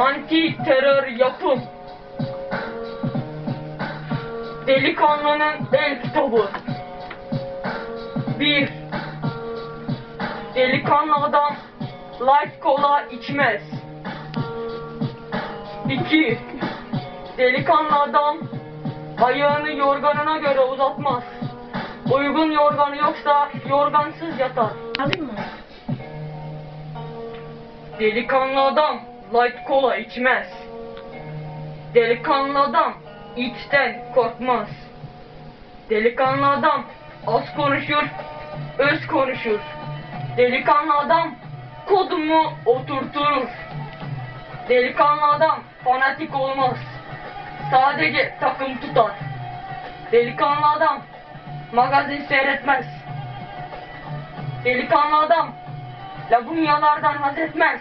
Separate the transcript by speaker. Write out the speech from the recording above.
Speaker 1: Anti terör yapım. Delikanlının el kitabı. 1. Delikanlı adam light kola içmez. 2. Delikanlı adam ayağını yorganına göre uzatmaz. Uygun yorganı yoksa yorgansız yatar.
Speaker 2: Alayım mı?
Speaker 1: Delikanlı adam light kola içmez. Delikanlı adam içten korkmaz. Delikanlı adam az konuşur, öz konuşur. Delikanlı adam kodumu oturtur. Delikanlı adam fanatik olmaz. Sadece takım tutar. Delikanlı adam magazin seyretmez. Delikanlı adam labunyalardan haz etmez.